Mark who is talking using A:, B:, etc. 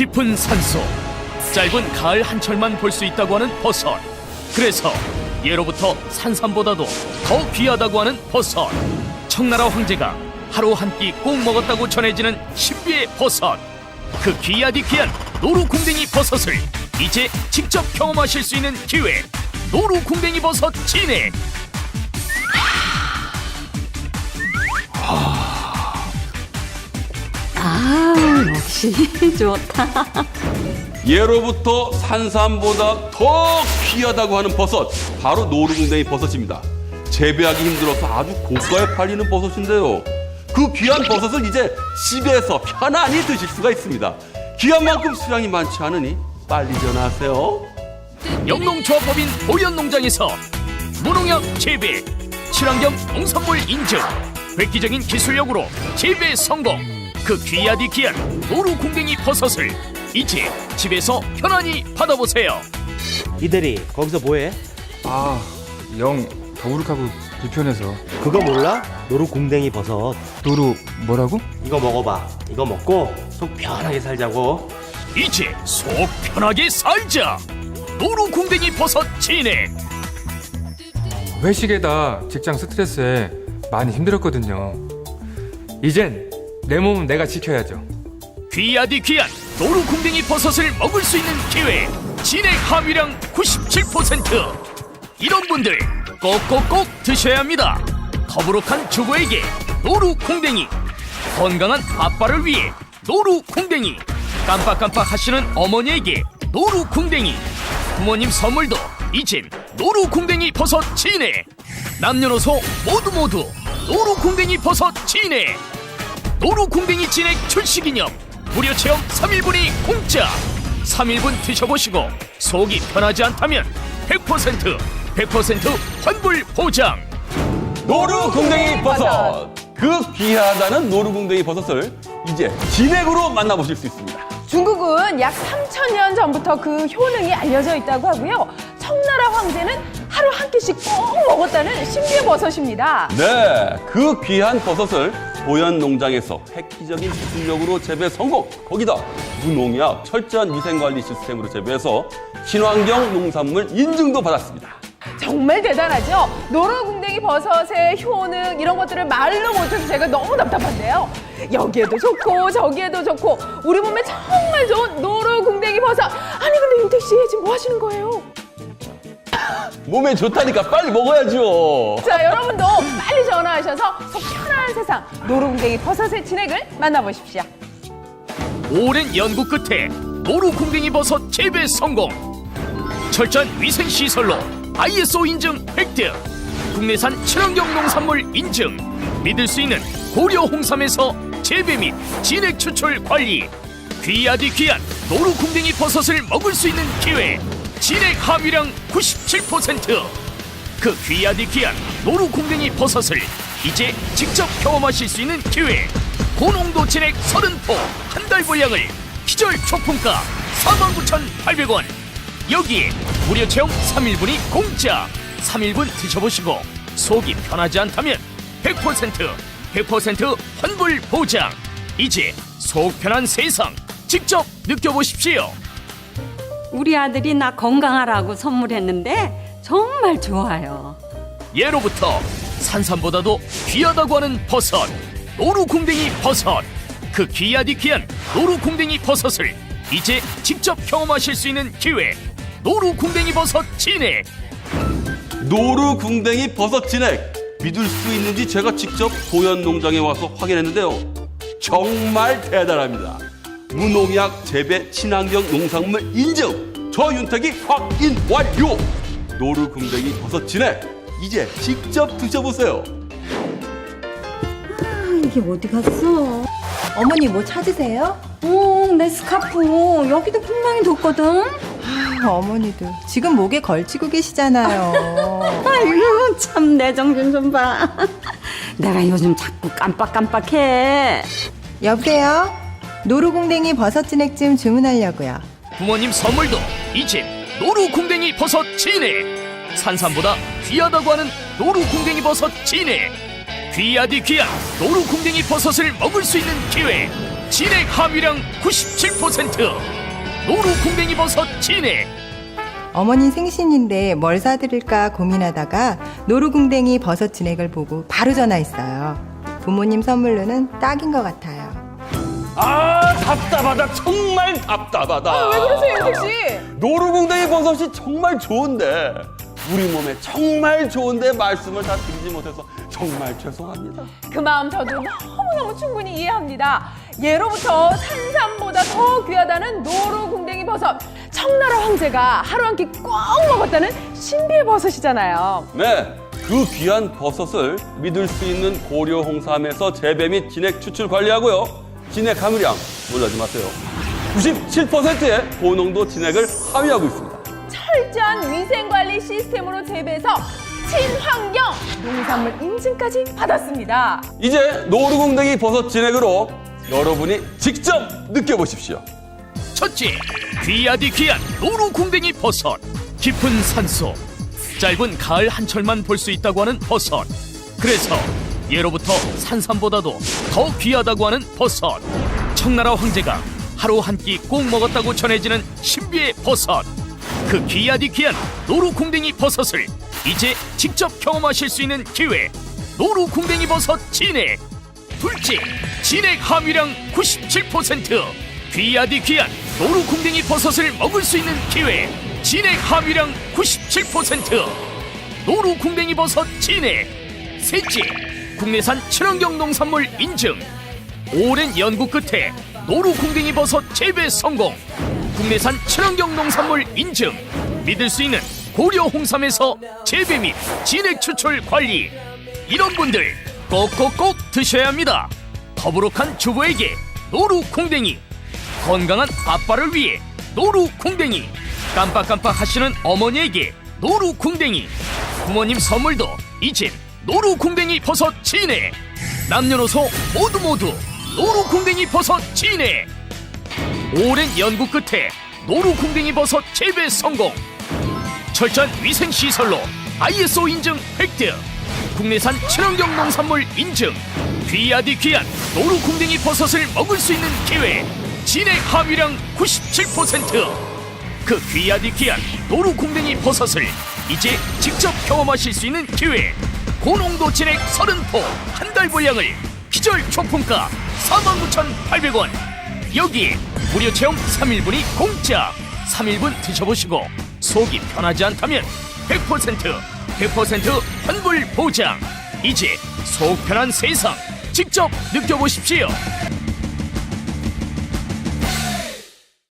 A: 깊은 산속 짧은 가을 한철만 볼 수 있다고 하는 버섯 그래서 예로부터 산삼보다도 더 귀하다고 하는 버섯 청나라 황제가 하루 한 끼 꼭 먹었다고 전해지는 신비의 버섯 그 귀하디 귀한 노루궁뎅이 버섯을 이제 직접 경험하실 수 있는 기회. 노루궁뎅이 버섯 진액
B: 아 역시 좋다.
C: 예로부터 산삼보다 더 귀하다고 하는 버섯 바로 노루궁뎅이 버섯입니다. 재배하기 힘들어서 아주 고가에 팔리는 버섯인데요. 그 귀한 버섯을 이제 집에서 편안히 드실 수가 있습니다. 귀한 만큼 수량이 많지 않으니 빨리 전화하세요.
A: 영농조합법인 보현농장에서 무농약 재배, 친환경 농산물 인증, 획기적인 기술력으로 재배 성공. 그 귀하디 귀한 노루궁뎅이 버섯을 이제 집에서 편안히 받아보세요.
D: 이대리 거기서 뭐해?
E: 아, 영 더부룩하고 불편해서
D: 그거 몰라? 노루궁뎅이 버섯
E: 노루 뭐라고?
D: 이거 먹어봐 이거 먹고 속 편하게 살자고
A: 이제 속 편하게 살자. 노루궁뎅이 버섯 진액.
E: 회식에다 직장 스트레스에 많이 힘들었거든요. 이젠 내 몸은 내가 지켜야죠.
A: 귀하디 귀한 노루궁뎅이 버섯을 먹을 수 있는 기회. 진액 함유량 97% 이런 분들 꼭꼭꼭 드셔야 합니다. 더부룩한 주부에게 노루궁뎅이 건강한 아빠를 위해 노루궁뎅이 깜빡깜빡 하시는 어머니에게 노루궁뎅이 부모님 선물도 이젠 노루궁뎅이 버섯 진액. 남녀노소 모두 모두 노루궁뎅이 버섯 진액 노루궁뎅이 진액 출시 기념 무료 체험 3일분이 공짜 3일분 드셔보시고 속이 편하지 않다면 100% 100% 환불 보장
C: 노루궁뎅이 버섯 그 귀하다는 노루궁뎅이 버섯을 이제 진액으로 만나보실 수 있습니다.
F: 중국은 약 3천년 전부터 그 효능이 알려져 있다고 하고요. 청나라 황제는 하루 한 끼씩 꼭 먹었다는 신비의 버섯입니다.
C: 네, 그 귀한 버섯을 보현 농장에서 획기적인 기술력으로 재배 성공. 거기다 무농약 철저한 위생관리 시스템으로 재배해서 친환경 농산물 인증도 받았습니다.
F: 정말 대단하죠? 노루궁뎅이 버섯의 효능 이런 것들을 말로 못해서 제가 너무 답답한데요. 여기에도 좋고 저기에도 좋고 우리 몸에 정말 좋은 노루궁뎅이 버섯. 아니 근데 윤택 씨 지금 뭐 하시는 거예요?
C: 몸에 좋다니까 빨리 먹어야죠.
F: 자 여러분도 빨리 전화하셔서 속 편한 세상 노루궁뎅이 버섯의 진액을 만나보십시오.
A: 오랜 연구 끝에 노루궁뎅이 버섯 재배 성공. 철저한 위생 시설로 ISO 인증 획득. 국내산 친환경 농산물 인증. 믿을 수 있는 고려 홍삼에서 재배 및 진액 추출 관리. 귀하디 귀한 노루궁뎅이 버섯을 먹을 수 있는 기회. 진액 함유량 97%그 귀하디 귀한 노루궁뎅이 버섯을 이제 직접 경험하실 수 있는 기회. 고농도 진액 30포 한 달 분량을 기절 초품가 49,800원. 여기에 무료 체험 3일분이 공짜. 3일분 드셔보시고 속이 편하지 않다면 100% 100% 환불 보장. 이제 속 편한 세상 직접 느껴보십시오.
B: 우리 아들이 나 건강하라고 선물했는데 정말 좋아요.
A: 예로부터 산삼보다도 귀하다고 하는 버섯 노루궁뎅이 버섯 그 귀하디 귀한 노루궁뎅이 버섯을 이제 직접 경험하실 수 있는 기회 노루궁뎅이 버섯 진액
C: 노루궁뎅이 버섯 진액 믿을 수 있는지 제가 직접 보현 농장에 와서 확인했는데요. 정말 대단합니다. 무농약 재배 친환경 농산물 인증. 저 윤택이 확인 완료. 노루궁뎅이 버섯 진액 이제 직접 드셔보세요.
B: 이게 어디 갔어?
G: 어머니 뭐 찾으세요?
B: 어, 내 스카프 여기도 분명히 뒀거든.
G: 아유, 어머니도 지금 목에 걸치고 계시잖아요.
B: 아이고 참 내 정신 좀 봐. 내가 요즘 자꾸 깜빡깜빡해.
G: 여보세요? 노루궁뎅이 버섯 진액 좀 주문하려고요.
A: 부모님 선물도 이제 노루궁뎅이 버섯 진액 산삼보다 귀하다고 하는 노루궁뎅이 버섯 진액 귀하디 귀한 노루궁뎅이 버섯을 먹을 수 있는 기회 진액 함유량 97% 노루 궁뎅이 버섯 진액
G: 어머니 생신인데 뭘 사드릴까 고민하다가 노루궁뎅이 버섯 진액을 보고 바로 전화했어요. 부모님 선물로는 딱인 것 같아요.
C: 아 답답하다 정말 답답하다
F: 왜 그러세요, 윤택 씨?
C: 노루궁뎅이 버섯이 정말 좋은데 우리 몸에 정말 좋은데 말씀을 다 드리지 못해서 정말 죄송합니다
F: 그 마음 저도 너무너무 충분히 이해합니다. 예로부터 산삼보다 더 귀하다는 노루궁뎅이 버섯. 청나라 황제가 하루 한 끼 꼭 먹었다는 신비의 버섯이잖아요.
C: 네, 그 귀한 버섯을 믿을 수 있는 고려 홍삼에서 재배 및 진액 추출 관리하고요. 진액 함유량 놀라지 마세요. 97%의 고농도 진액을 함유하고 있습니다.
F: 철저한 위생관리 시스템으로 재배해서 친환경 농산물 인증까지 받았습니다.
C: 이제 노루궁뎅이 버섯 진액으로 여러분이 직접 느껴보십시오.
A: 첫째, 귀하디 귀한 노루 궁뎅이 버섯. 깊은 산속, 짧은 가을 한철만 볼 수 있다고 하는 버섯. 그래서 예로부터 산삼보다도 더 귀하다고 하는 버섯. 청나라 황제가 하루 한 끼 꼭 먹었다고 전해지는 신비의 버섯. 그 귀하디 귀한 노루 궁뎅이 버섯을 이제 직접 경험하실 수 있는 기회. 노루 궁뎅이 버섯 진액. 둘째, 진액 함유량 97%. 귀하디 귀한 노루 궁뎅이 버섯을 먹을 수 있는 기회. 진액 함유량 97%. 노루 궁뎅이 버섯 진액. 셋째, 국내산 친환경 농산물 인증. 오랜 연구 끝에 노루 궁뎅이 버섯 재배 성공. 국내산 친환경 농산물 인증. 믿을 수 있는 고려 홍삼에서 재배 및 진액 추출 관리. 이런 분들 꼭꼭꼭 드셔야 합니다. 더부룩한 주부에게 노루 콩댕이, 건강한 아빠를 위해 노루 콩댕이, 깜빡깜빡 하시는 어머니에게 노루 콩댕이, 부모님 선물도 이젠 노루 콩댕이 버섯 진해. 남녀노소 모두 모두 노루 콩댕이 버섯 진해. 오랜 연구 끝에 노루 콩댕이 버섯 재배 성공. 철저한 위생 시설로 ISO 인증 획득. 국내산 친환경 농산물 인증. 귀하디 귀한 노루 궁뎅이 버섯을 먹을 수 있는 기회. 진액 함유량 97%. 그 귀하디 귀한 노루 궁뎅이 버섯을 이제 직접 경험하실 수 있는 기회. 고농도 진액 30포 한 달 분량을 기절 초품가 49,800원. 여기에 무료 체험 3일분이 공짜. 3일분 드셔보시고 속이 편하지 않다면 100% 100% 환불 보장. 이제 속 편한 세상 직접 느껴보십시오.